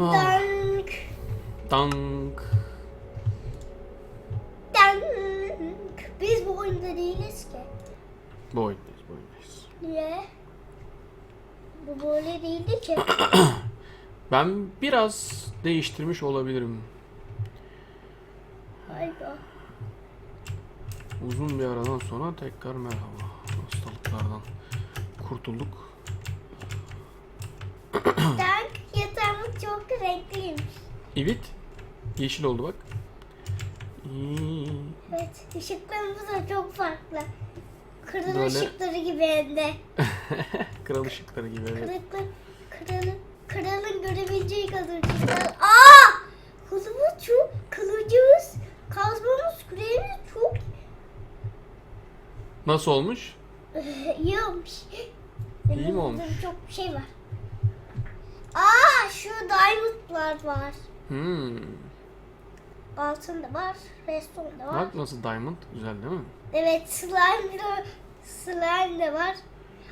Ah, Dank. dank. Dank. Biz bu oyunda değiliz ki. Bu oyundayız, bu oyundayız. Niye? Bu böyle değildi ki. Ben biraz değiştirmiş olabilirim. Hayda. Uzun bir aradan sonra tekrar merhaba. Hastalıklardan kurtulduk. Renkliymiş. Evet. Yeşil oldu bak. Evet, ışıklarımız da çok farklı. Kırın Böyle- ışıkları gibi hem de. Kral ışıkları gibi evet. Kırıklı, kralın, kralın görebileceği kadar ışıklar. Aa! Kılıbız çok, kılıcımız, kazmamız, küreğimiz çok Nasıl olmuş? iyi olmuş. İyi mi olmuş? Çok şey var. Aa, şu diamondlar var. Hmm. Altın da var, redstone da var. Bak nasıl diamond. Güzel değil mi? Evet, slime de, slime de var.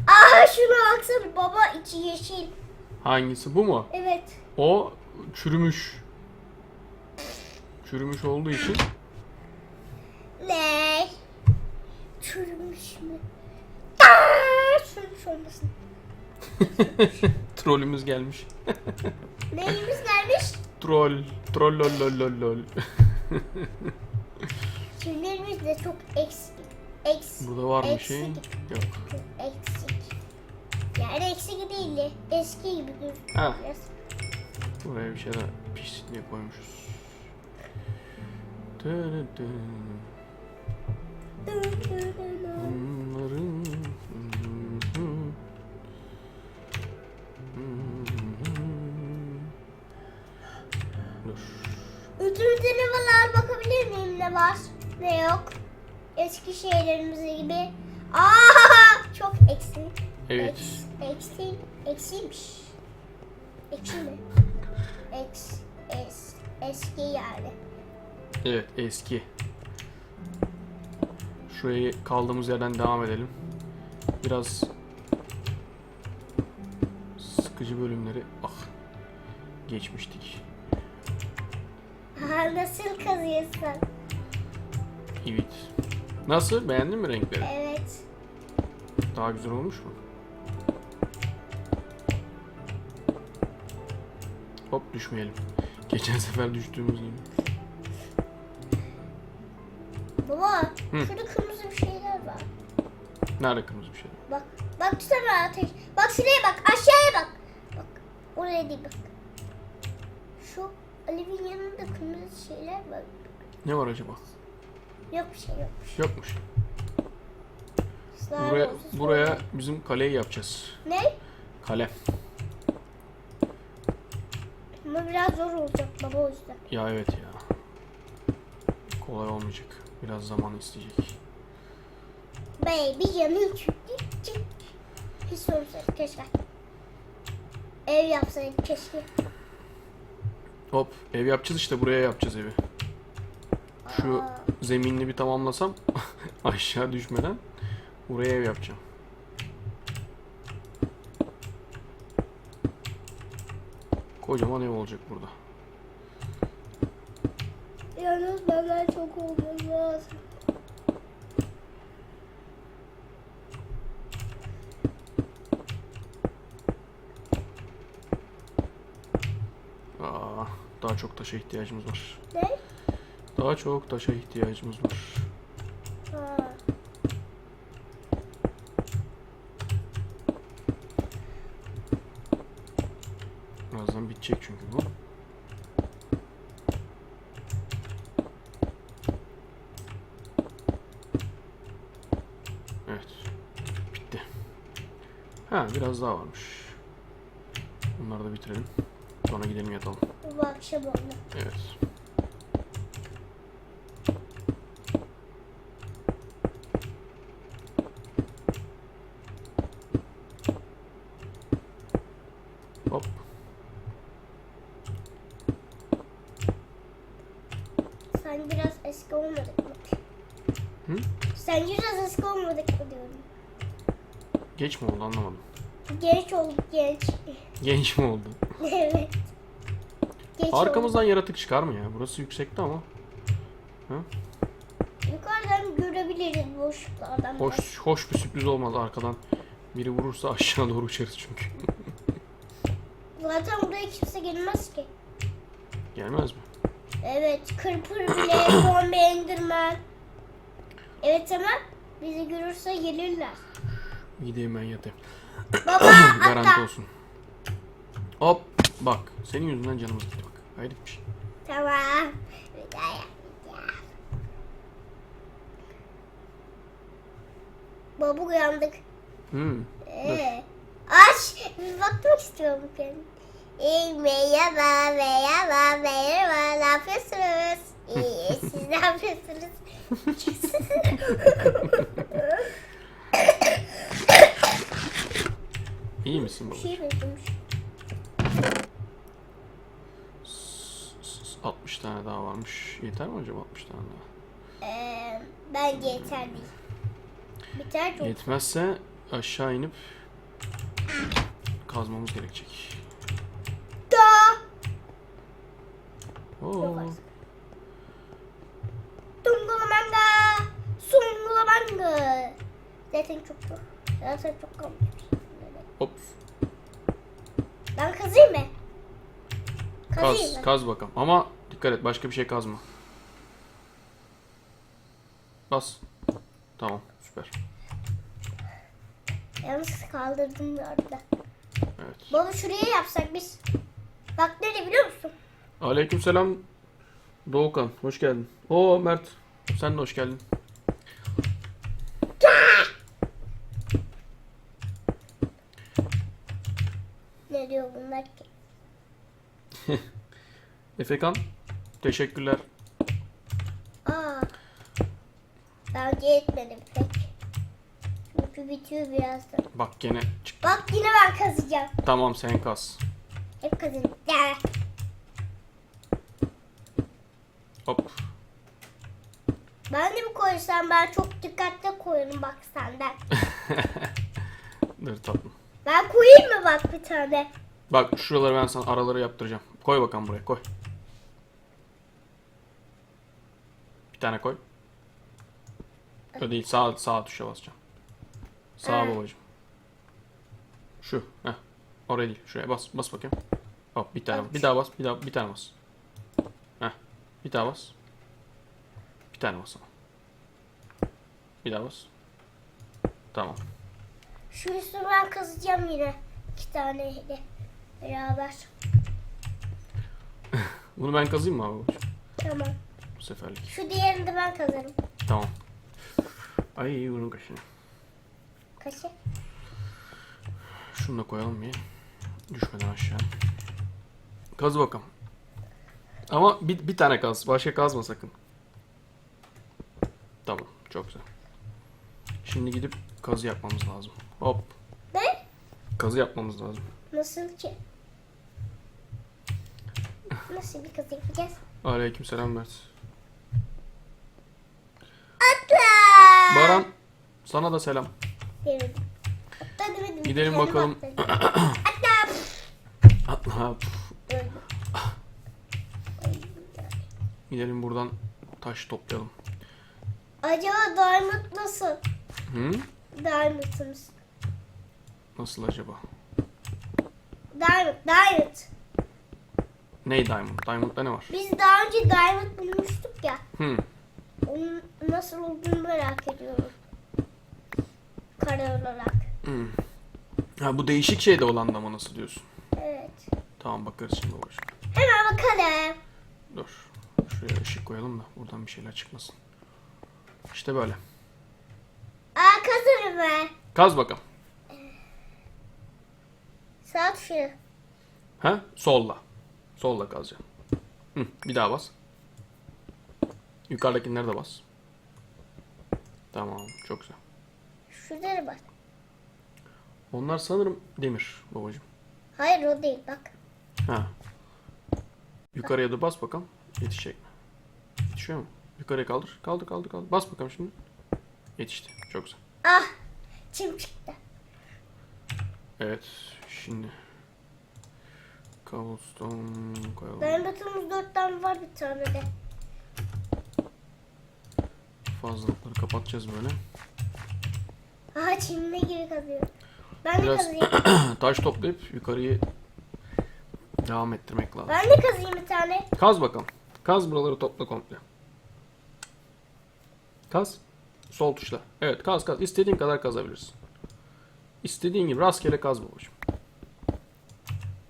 Aa, şunu alsana baba, içi yeşil. Hangisi? Bu mu? Evet. O çürümüş. Çürümüş olduğu için Ne? Çürümüş mü? Aa, çürümüş olmasın. trollümüz gelmiş. Neyimiz gelmiş? Troll. Troll lol lol lol lol. Tüylerimiz de çok eksik. Eks, Burada var mı eksik. şey? Yok. Çok eksik. Yani eksik değil de eski gibi gözüküyor. Buraya bir şeyler pis diye koymuşuz. Bunların Level'lar bakabilir miyim ne var ne yok? Eski şeylerimiz gibi. Aa çok eksik. Evet. Eks, eksi, eksiymiş. Eksi mi? Eks, es, eski yani. Evet eski. Şuraya kaldığımız yerden devam edelim. Biraz sıkıcı bölümleri ah geçmiştik. Ha, nasıl kazıyorsun? Evet. Nasıl? Beğendin mi renkleri? Evet. Daha güzel olmuş mu? Hop düşmeyelim. Geçen sefer düştüğümüz gibi. Baba, Hı. şurada kırmızı bir şeyler var. Nerede kırmızı bir şey? Bak, bak tutsana ateş. Bak şuraya bak, aşağıya bak. Bak, oraya değil bak. Alevin yanında kırmızı şeyler var. Ne var acaba? Yok bir şey yokmuş. Yokmuş. Slime Buraya, buraya sonra- bizim kaleyi yapacağız. Ne? Kale. Ama biraz zor olacak baba o yüzden. Ya evet ya. Kolay olmayacak. Biraz zaman isteyecek. Baby çıktı çık. Hiç sormasaydık keşke. Ev yapsaydık keşke. Hop ev yapacağız işte buraya yapacağız evi. Şu zeminini bir tamamlasam aşağı düşmeden buraya ev yapacağım. Kocaman ev olacak burada. Yalnız benden çok olması lazım. Aa, daha çok taşa ihtiyacımız var. Ne? Daha çok taşa ihtiyacımız var. Ha. Birazdan bitecek çünkü bu. Evet. Bitti. Ha biraz daha varmış. Bunları da bitirelim. Sonra gidelim yatalım. Bu akşam oldu. Evet. Hop. Sen biraz eski olmadık mı? Hı? Sen biraz eski olmadık mı diyorum. Geç mi oldu anlamadım. Genç olduk genç. Genç mi oldu? Evet. Geç oldu. Arkamızdan yaratık çıkar mı ya? Burası yüksekte ama. Yukarıdan görebiliriz boşluklardan. Hoş hoş bir sürpriz olmaz arkadan. Biri vurursa aşağı doğru uçarız çünkü. Zaten buraya kimse gelmez ki. Gelmez mi? Evet, kırpır bile, zombi enderman. Evet ama bizi görürse gelirler. Gideyim ben yatayım. Baba Garanti olsun. Hop bak senin yüzünden canımız gitti bak. Hayret bir şey. Tamam. Bir daha yapmayacağım. Baba uyandık. Hmm. Ee, aç. Bir bakmak istiyorum kendim. İyi merhaba, merhaba, merhaba. Ne yapıyorsunuz? İyi, siz ne yapıyorsunuz? İyi misin baba? Bir şey duydum. 60 tane daha varmış. Yeter mi acaba 60 tane daha? Ee, bence yeter değil. Biter çok. Yetmezse aşağı inip kazmamız gerekecek. Da. Oo. Dungulamanga. Sungulamanga. Zaten çok çok. Zaten çok kalmış. Hop. Ben kazıyım mı? Kaz, mı? kaz bakalım. Ama dikkat et başka bir şey kazma. Bas. Tamam süper. Yalnız kaldırdım bir arada. Evet. Baba şuraya yapsak biz. Bak nerede biliyor musun? Aleykümselam Doğukan hoş geldin. Oo Mert sen de hoş geldin. Ne diyor bunlar ki? Efekan teşekkürler. Aa. Bence yetmedi pek. Çünkü bitiyor birazdan. Bak gene çık. Bak yine ben kazacağım. Tamam sen kaz. Hep kazanacağım. Ya. Hop. Ben de mi koysam ben çok dikkatli koyarım bak senden. Dur tatlım. Ben koyayım mı bak bir tane? Bak şuraları ben sana araları yaptıracağım. Koy bakalım buraya koy. Bir tane koy. O değil sağ sağ tuşa basacağım. Sağ Ha. babacığım. Şu. Heh. Oraya değil. Şuraya bas. Bas bakayım. Hop bir tane. Bir daha bas. Bir daha bir tane bas. Heh. Bir daha bas. Bir tane bas ama. Bir daha bas. Tamam. Şu üstü ben kazacağım yine. İki taneyle beraber. Bunu ben kazıyım mı abi? Tamam. Seferlik. Şu diğerini de ben kazarım. Tamam. Ay bunun kaşını. Kaşı. Şunu da koyalım bir. Düşmeden aşağı. Kaz bakalım. Ama bir, bir tane kaz. Başka kazma sakın. Tamam. Çok güzel. Şimdi gidip kazı yapmamız lazım. Hop. Ne? Kazı yapmamız lazım. Nasıl ki? Nasıl bir kazı yapacağız? Aleykümselam Mert. Atla! Baran sana da selam. Atla demedim. Gidelim Kendim bakalım. atladım. Atla! Atla. Öldüm. Gidelim buradan taş toplayalım. Acaba Diamond nasıl? Hı? Diamond'ımız. Nasıl acaba? Diamond, Diamond. Ney Diamond? Diamond'da ne var? Biz daha önce Diamond bulmuştuk ya. Hı. Onun nasıl olduğunu merak ediyorum. Kare olarak. Hı. Ha bu değişik şeyde olan da mı nasıl diyorsun? Evet. Tamam bakarız şimdi babacığım. Hemen bakalım. Dur. Şuraya ışık koyalım da buradan bir şeyler çıkmasın. İşte böyle. Aa kazanım ben. Kaz bakalım. Sağ tuşu. Ha? Solla. Solla kazacaksın. Hı, bir daha bas. Yukarıdakileri de bas. Tamam, çok güzel. Şurada bak. Onlar sanırım demir babacığım. Hayır o değil bak. Ha. Yukarıya da bas bakalım. Yetişecek mi? Yetişiyor mu? Yukarıya kaldır. Kaldır, kaldır, kaldır. Bas bakalım şimdi. Yetişti. Çok güzel. Ah. Çim çıktı. Evet. Şimdi Cobblestone koyalım. Benim batımız dört tane var bir tane de. Fazlalıkları kapatacağız böyle. Aha çimne gibi kazıyor. Ben de Biraz- kazıyım. Taş toplayıp yukarıyı devam ettirmek lazım. ben de kazıyım bir tane. Kaz bakalım. Kaz buraları topla komple. Kaz. Sol tuşla. Evet kaz kaz. İstediğin kadar kazabilirsin. İstediğin gibi rastgele kaz babacığım.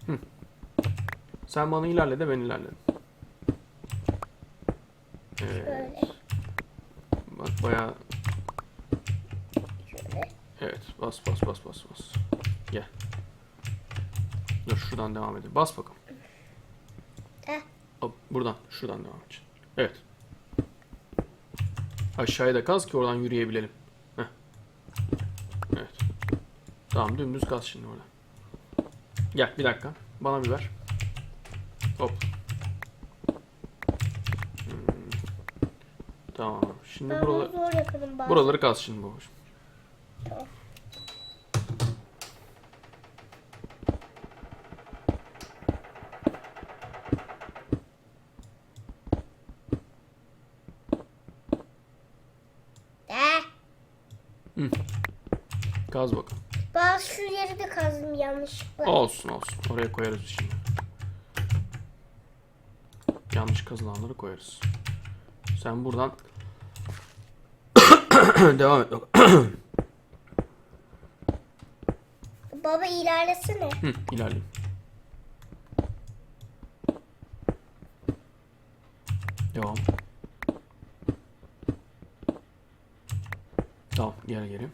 Hı. Sen bana ilerle de ben ilerledim. Evet. Böyle. Bak bayağı Şöyle. Evet bas bas bas bas bas. Gel. Dur şuradan devam edelim. Bas bakalım. Heh. Hop, buradan şuradan devam edeceğim. Evet. Aşağıya da kaz ki oradan yürüyebilelim. Heh. Evet. Tamam dümdüz kaz şimdi orada. Gel bir dakika. Bana bir ver. Hop. Hmm. Tamam. Şimdi Ben buraları, zor yaparım bari. buraları kaz şimdi babacığım. Tamam. Eh, Kaz bakalım. ben şu yeri de kazdım yanlışlıkla. Olsun olsun. Oraya koyarız şimdi. Yanlış kazılanları koyarız. Sen buradan devam et. Baba ilerlesene. Hı, ilerleyeyim. Devam. Tamam geri geri.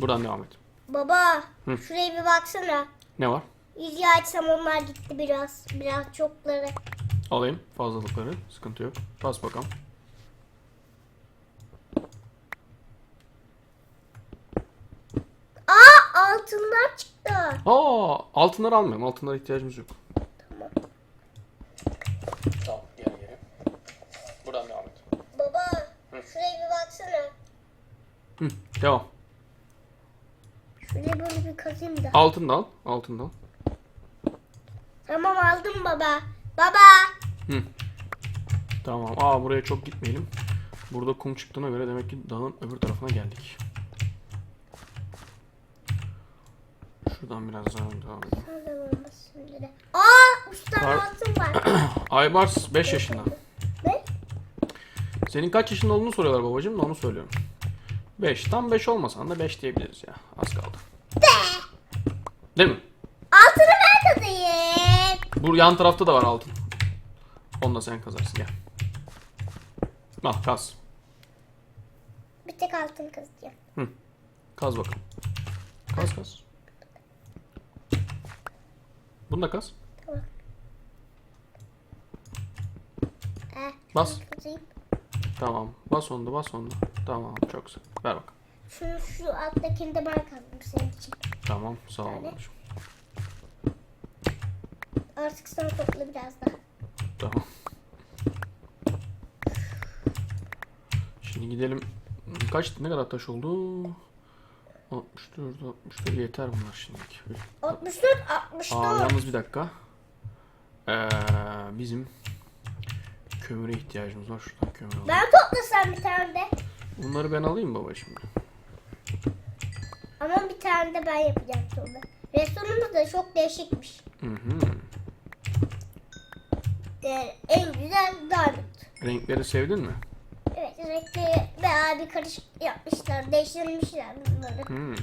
Buradan devam et. Baba Hı. şuraya bir baksana. Ne var? Yüzüğü açsam onlar gitti biraz. Biraz çokları. Alayım fazlalıkları. Sıkıntı yok. Bas bakalım. Aa altınlar çıktı. Aa, altınları almayalım. Altınlara ihtiyacımız yok. Tamam. Tamam, geri geri. Buradan devam et. Baba şuraya bir baksana. Hı, devam. Şuraya böyle bir kazayım da. Altın da al. Altın da al. Tamam aldım baba. Baba. Hı. Tamam. Aa buraya çok gitmeyelim. Burada kum çıktığına göre demek ki dağın öbür tarafına geldik. Şuradan biraz daha devam edelim. Aa tane Var. altın var. Aybars 5 yaşında. ne? Senin kaç yaşında olduğunu soruyorlar babacığım da onu söylüyorum. 5. Tam 5 olmasan da 5 diyebiliriz ya. Az kaldı. Değil mi? Altını ben kazayım. Bu yan tarafta da var altın. Onu da sen kazarsın gel. Al kaz. Bir tek altın kazacağım. Kaz bakalım. Kaz kaz. Bunu da kaz. Tamam. Eh, Bas. kazayım. Tamam. Bas onu da bas onu da. Tamam çok güzel. Ver bak. Şu, şu alttakini de ben kazdım senin için. Tamam sağ ol Yani. Artık sana topla biraz daha. Tamam. Şimdi gidelim. Kaç ne kadar taş oldu? 64 64 yeter bunlar şimdilik. 64, Aa 64. yalnız bir dakika. Ee, bizim kömüre ihtiyacımız var. Şuradan kömür alalım. Ben toplasam bir tane de. Bunları ben alayım baba şimdi. Ama bir tane de ben yapacağım sonra. Restoranımız da çok değişikmiş. Hı hı. Yani en güzel diamond. Renkleri sevdin mi? Renkli veya bir karışık yapmışlar. Değiştirmişler bunları. Hı.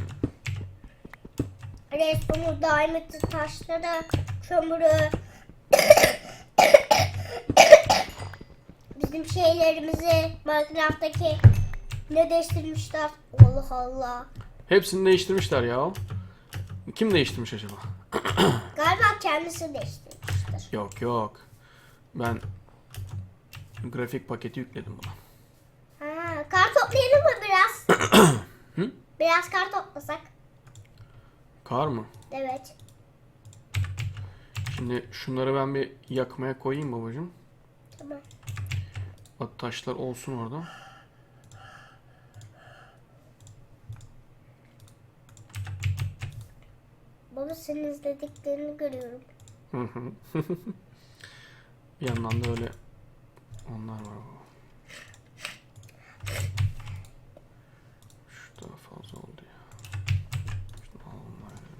Resmini, diamond taşları, kömürü. Bizim şeylerimizi Minecraft'taki ne değiştirmişler? Allah Allah. Hepsini değiştirmişler ya. Kim değiştirmiş acaba? Galiba kendisi değiştirmiştir. Yok yok. Ben grafik paketi yükledim buna. Toplayalım mı biraz? Hı? Biraz kar toplasak. Kar mı? Evet. Şimdi şunları ben bir yakmaya koyayım babacığım. Tamam. Bak taşlar olsun orada. Baba senin izlediklerini görüyorum. Hı hı. bir yandan da öyle onlar var. baba. Şu da fazla oldu ya. Şunu alalım verelim.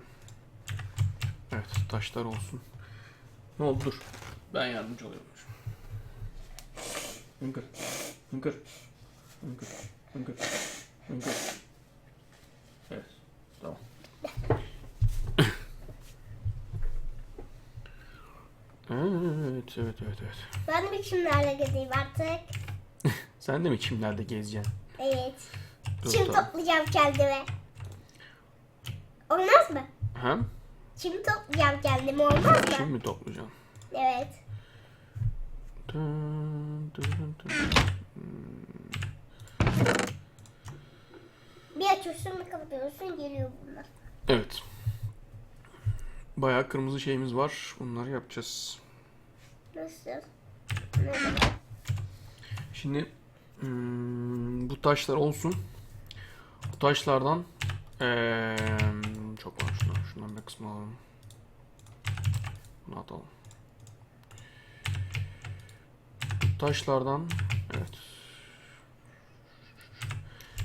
Taşlar olsun. Ne oldu dur. Ben yardımcı oluyorum. Hınkır. Hınkır. Hınkır. Hınkır. Hınkır. Evet. Tamam. Evet, evet, evet, evet. Ben de kimlerle gezeyim artık. Sen de mi kimlerde gezeceksin? Evet. Dur, Çim tamam. toplayacağım kendime. Olmaz mı? Ha? Çim toplayacağım kendime olmaz mı? Kim mi toplayacaksın? Evet. Dın, dın, dın, dın. Bir açıyorsun bir kapatıyorsun geliyor bunlar. Evet. Bayağı kırmızı şeyimiz var. Bunları yapacağız. Nasıl? Şimdi hmm, bu taşlar olsun. Bu taşlardan eee, çok Şundan bir kısmı alalım. Bunu atalım. Taşlardan evet.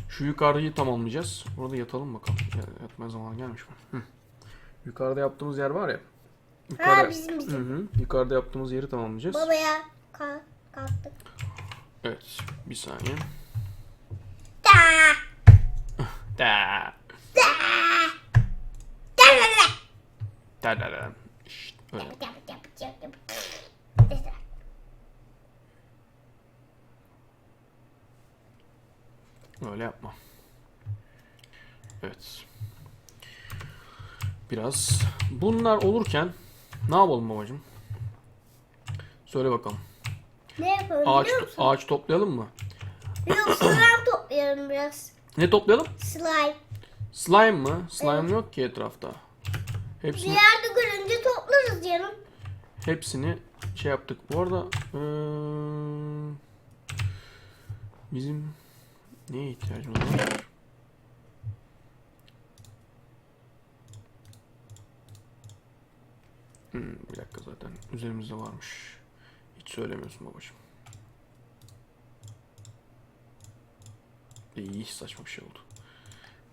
Şu yukarıyı tamamlayacağız. Burada yatalım bakalım. Ya- Yatma zamanı gelmiş mi? Hı. Yukarıda yaptığımız yer var ya. Ha bizim Hı bizim. hı. Yukarıda yaptığımız yeri tamamlayacağız. Babaya ka kalktık. Evet. Bir saniye. Da da da! Da da da. Şşt, öyle. Öyle yapma. Evet. Biraz bunlar olurken ne yapalım babacığım? Söyle bakalım. Ne yapalım Ağaç biliyor musun? ağaç toplayalım mı? Yok slime toplayalım biraz. Ne toplayalım? Slime. Slime mı? Slime yok ki etrafta. Bir Hepsini yerde görünce toplarız canım. hepsini şey yaptık. Bu arada eee, bizim neye ihtiyacımız var? Hmm, bir dakika zaten üzerimizde varmış. Hiç söylemiyorsun babacığım. İyi saçma bir şey oldu.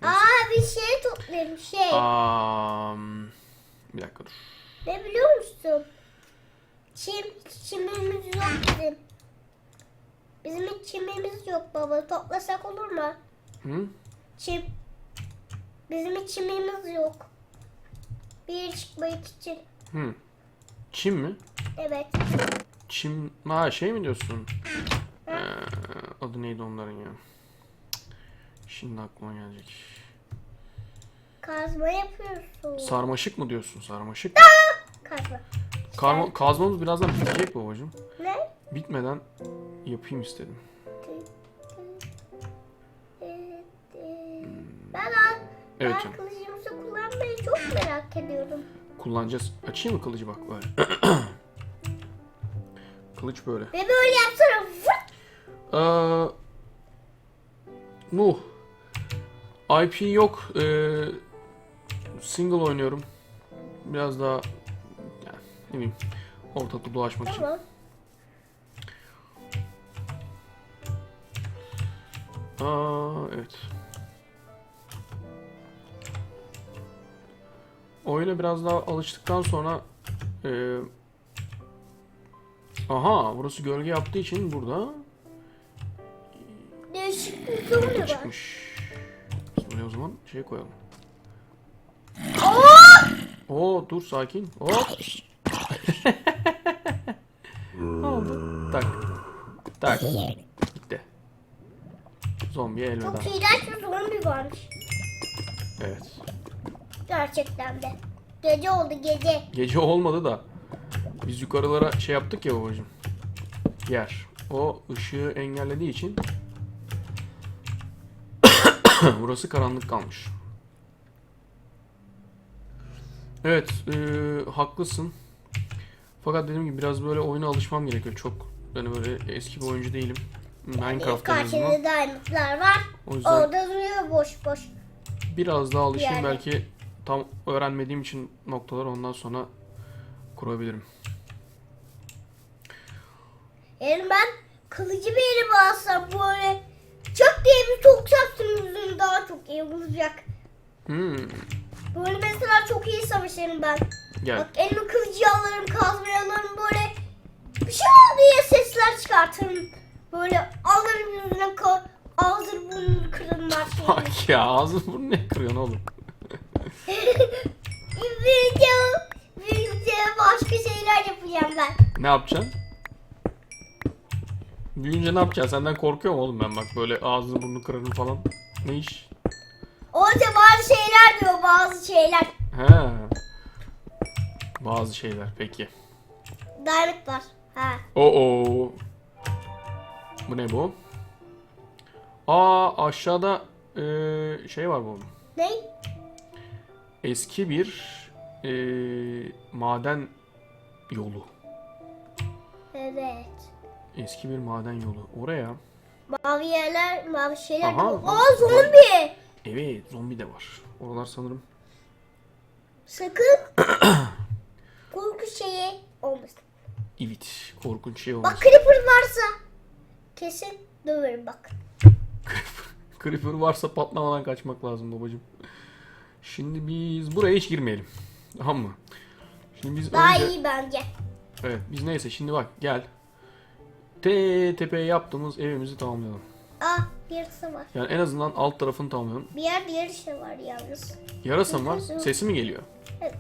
Aa bir şey toplayalım şey. Am, bir dakika dur. Ne biliyor musun? Çim, çimimiz yok bizim. Bizim hiç çimimiz yok baba. Toplasak olur mu? Hı? Çim. Bizim hiç çimimiz yok. Bir çıkmak için. Hı. Çim mi? Evet. Çim... Ha şey mi diyorsun? Ee, adı neydi onların ya? Şimdi aklıma gelecek. Kazma yapıyorsun. Sarmaşık mı diyorsun? Sarmaşık. Kazma. Karma, kazmamız birazdan bitecek babacığım. Ne? Bitmeden yapayım istedim. Ben, Evet ben canım. kılıcımızı kullanmayı çok merak ediyorum. Kullanacağız. Açayım mı kılıcı bak böyle. Kılıç böyle. Ve böyle yapsana. Ee, Nuh. IP yok. Ee, single oynuyorum. Biraz daha yani, ne bileyim ortalıkta dolaşmak için. Tamam. Aa, evet. Oyuna biraz daha alıştıktan sonra ee, aha burası gölge yaptığı için burada Değişik bir çıkmış. Şey koyalım. Oo dur sakin. Hop. Oldu? Tak. Tak. Gitti. Zombiye elveda. Çok iğrenç bir zombi varmış. Evet. Gerçekten de. Gece oldu gece. Gece olmadı da biz yukarılara şey yaptık ya babacığım. Yer. O ışığı engellediği için burası karanlık kalmış. Evet, eee, haklısın. Fakat dediğim gibi biraz böyle oyuna alışmam gerekiyor. Çok yani böyle eski bir oyuncu değilim. Minecraft en azından. Karşıda diamondlar var. O yüzden Orada duruyor boş boş. biraz daha alışayım Yani. belki tam öğrenmediğim için noktalar ondan sonra kurabilirim. Yani ben kılıcı bir elime alsam böyle çok diye bir çok sattığımızın daha çok iyi olacak. Hmm. Böyle mesela çok iyi savaşırım ben. Gel. Bak elime kılıcı alırım, kazmayı alırım böyle bir şey oldu diye sesler çıkartırım. Böyle alırım yüzüne ka- ağzı burnunu kırırım. Bak ya ağzını burnunu ne kırıyorsun oğlum? Büyüyünce, büyüyünce başka şeyler yapacağım ben. Ne yapacaksın? Büyüyünce ne yapacaksın? Senden korkuyorum oğlum ben bak böyle ağzını burnunu kırarım falan. Ne iş? Orada bazı şeyler diyor bazı şeyler. He. Bazı şeyler peki. Diamond var. Ha. Oo. Bu ne bu? Aa aşağıda eee, şey var bu. Ne? Eski bir eee, maden yolu. Evet. Eski bir maden yolu. Oraya. Mavi yerler, mavi şeyler. Aha, bak. Aa zombi. Evet zombi de var. Oralar sanırım. Sakın korku şeyi olmasın. Evet. Korkunç şey Bak olmuş. creeper varsa kesin döverim bak. Creeper varsa patlamadan kaçmak lazım babacım. Şimdi biz buraya hiç girmeyelim. Tamam mı? Şimdi biz Daha önce... iyi bence. Evet biz neyse şimdi bak gel. Te tepeye yaptığımız evimizi tamamlayalım. Aa bir yarısı var. Yani en azından alt tarafını tamamlayalım. Bir yer bir yarısı var yalnız. Yarasa mı var? Sesi mi geliyor? Evet.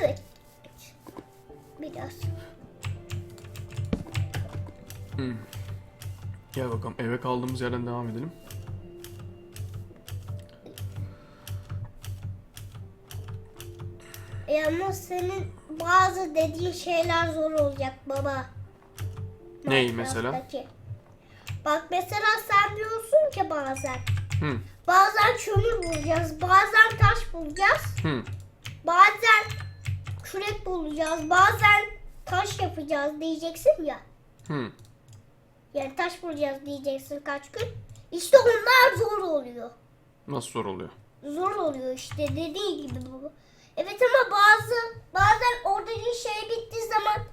Evet. Biraz. Gel bakalım eve kaldığımız yerden devam edelim. Yalnız senin bazı dediğin şeyler zor olacak baba. Ney mesela? Bak mesela sen diyorsun ki bazen. Hı. Bazen kömür bulacağız, bazen taş bulacağız, Hı. bazen kürek bulacağız, bazen taş yapacağız diyeceksin ya. Hı. Yani taş bulacağız diyeceksin kaç gün. İşte onlar zor oluyor. Nasıl zor oluyor? Zor oluyor işte dediği gibi bu. Evet ama bazı bazen oradaki şey bittiği zaman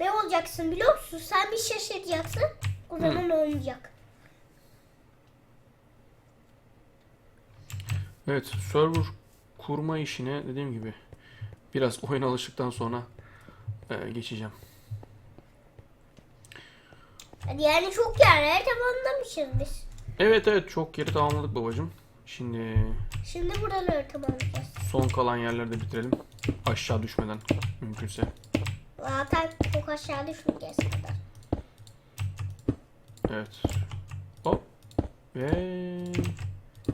ne olacaksın biliyor musun? Sen bir şaşıracaksın. O zaman olmayacak. Evet server kurma işine dediğim gibi biraz oyun alıştıktan sonra e, geçeceğim. Hadi yani çok yerlere tamamlamışız biz. Evet evet çok yeri tamamladık babacım. Şimdi Şimdi buraları tamamlayacağız. son kalan yerleri de bitirelim. Aşağı düşmeden mümkünse. Zaten çok aşağı düşmeyeceğiz kadar. Evet. Hop. Ve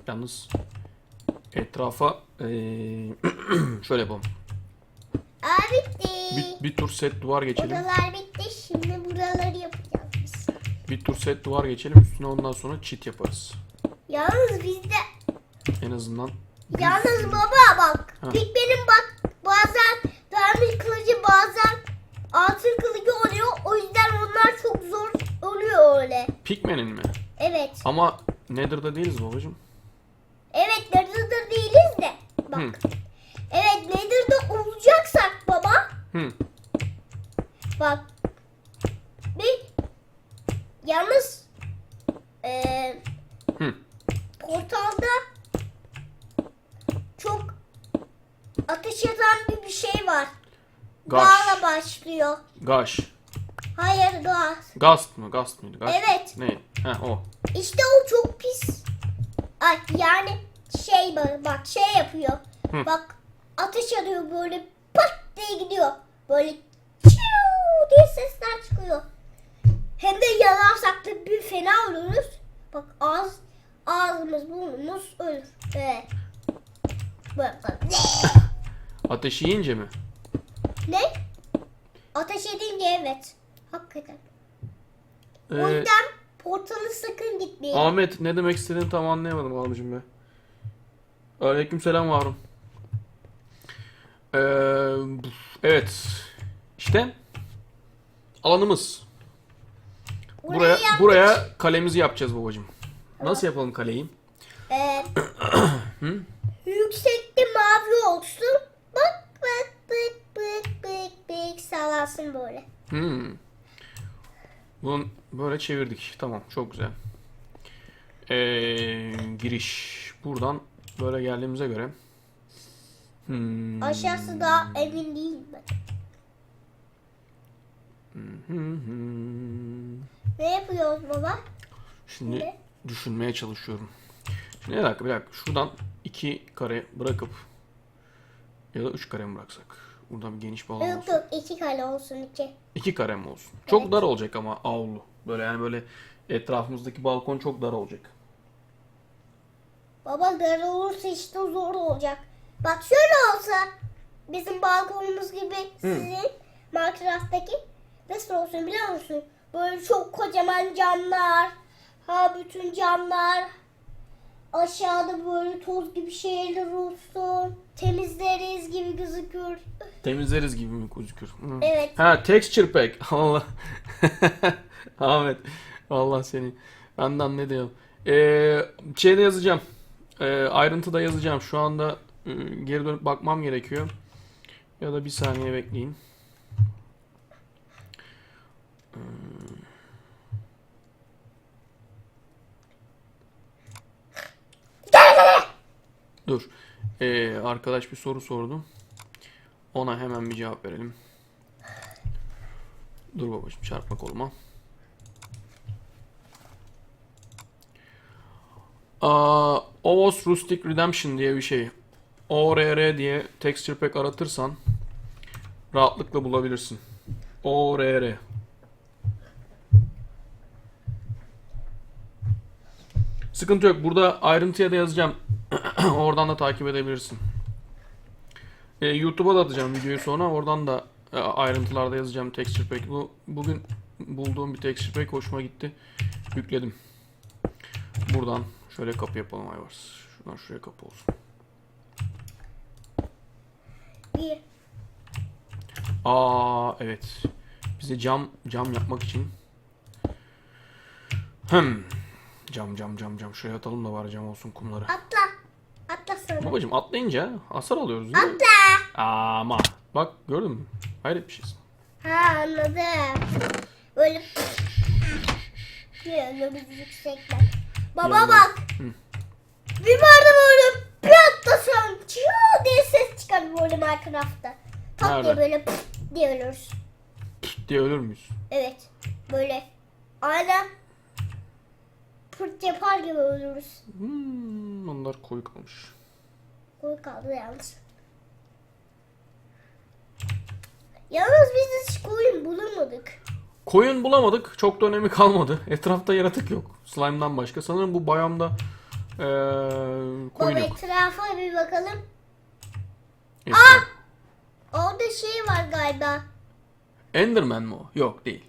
yalnız etrafa eee, şöyle yapalım. Aa bitti. Bir, bir tur set duvar geçelim. Odalar bitti. Şimdi buraları yapacağız biz. Bir tur set duvar geçelim. Üstüne ondan sonra çit yaparız. Yalnız bizde En azından Yalnız baba bak. Ha. Big benim bak bazen demir kılıcı bazen altın kılıcı oluyor. O yüzden onlar çok zor oluyor öyle. Pikmen'in mi? Evet. Ama Nether'da değiliz babacım. Evet Nether'da değiliz de. Bak. Hı. Evet Nether'da olacaksak baba. Hı. Bak. Bir yalnız eee Hı. portalda çok ateş eden bir, bir şey var. Gaş. Gazla başlıyor. Gaş. Hayır gaz. Gast mı? Gast mıydı? Gaş. Evet. Ne? Ha o. İşte o çok pis. Ay, yani şey bak, bak şey yapıyor. Hı. Bak ateş ediyor böyle pat diye gidiyor. Böyle çiu diye sesler çıkıyor. Hem de yanarsak da bir fena oluruz. Bak ağız, ağzımız burnumuz ölür. Evet. Böyle. Ateş yiyince mi? Ne? Ateş edince evet. Hakikaten. O Ee, yüzden portalı sakın gitmeyin. Ahmet ne demek istediğini tam anlayamadım abicim be. Aleykümselam Harun. Ee, evet. İşte alanımız. Buraya yaptık. buraya kalemizi yapacağız babacım. Nasıl yapalım kaleyi? Ee, yüksekte mavi olsun. Bak bak bak. kalsın böyle. Hmm. Bunu böyle çevirdik. Tamam çok güzel. Ee, giriş. Buradan böyle geldiğimize göre. Hmm. Aşağısı da emin değilim ben. Hı hı. Ne yapıyoruz baba? Şimdi Ne? düşünmeye çalışıyorum. Şimdi bir dakika bir dakika. Şuradan iki kare bırakıp ya da üç kare mi bıraksak? Buradan bir geniş bir alan Yok olsun. yok iki kare olsun iki. İki kare mi olsun? Çok Evet. dar olacak ama avlu. Böyle yani böyle etrafımızdaki balkon çok dar olacak. Baba dar olursa işte zor olacak. Bak şöyle olsa bizim balkonumuz gibi sizin Minecraft'taki nasıl olsun biliyor musun? Böyle çok kocaman camlar. Ha bütün camlar. Aşağıda böyle toz gibi şeyler olsun. Temizleriz gibi gözükür. Temizleriz gibi mi gözükür? Hı. Evet. Ha texture pack. Allah. Ahmet. Allah seni. Benden ne diyorum. Ee, şeyde yazacağım. Ee, ayrıntıda yazacağım. Şu anda e, geri dönüp bakmam gerekiyor. Ya da bir saniye bekleyin. Ee, Dur. Ee, arkadaş bir soru sordu. Ona hemen bir cevap verelim. Dur babacığım çarpma koluma. Aa, OOS Rustic Redemption diye bir şey. ORR diye texture pack aratırsan rahatlıkla bulabilirsin. ORR. Sıkıntı yok. Burada ayrıntıya da yazacağım. Oradan da takip edebilirsin. E, YouTube'a da atacağım videoyu sonra. Oradan da e, ayrıntılarda yazacağım texture pack. Bu bugün bulduğum bir texture pack hoşuma gitti. Yükledim. Buradan şöyle kapı yapalım Ayvars. Şuradan şuraya kapı olsun. Aa evet. Bize cam cam yapmak için. Hem cam cam cam cam şuraya atalım da var cam olsun kumları. Atla. Atla sonra. Babacım atlayınca hasar alıyoruz değil mi? Atla. Ama bak gördün mü? Hayret bir şeysin. Ha anladım. Böyle böyle bir yüksekler. Baba Yandan. bak. Hı. Bir barda böyle bir atlasan çiğ diye ses çıkar böyle Minecraft'ta. Tak diye böyle pıt diye ölürüz. Püt diye ölür müyüz? Evet. Böyle aynen pırt yapar gibi ölürüz. Hmm, onlar koyu kalmış. Koy kaldı yalnız. Yalnız biz hiç koyun bulamadık. Koyun bulamadık. Çok da önemi kalmadı. Etrafta yaratık yok. Slime'dan başka. Sanırım bu bayamda eee koyun Baba yok. etrafa bir bakalım. Etraf- Orada şey var galiba. Enderman mi o? Yok değil.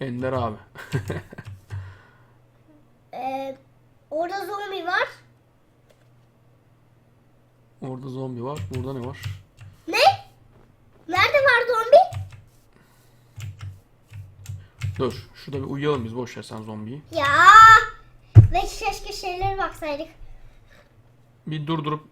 Ender abi. Ee, orada zombi var. Orada zombi var. Burada ne var? Ne? Nerede var zombi? Dur. Şurada bir uyuyalım biz. Boş ver sen zombiyi. Ya. Ve keşke şeylere baksaydık. Bir durdurup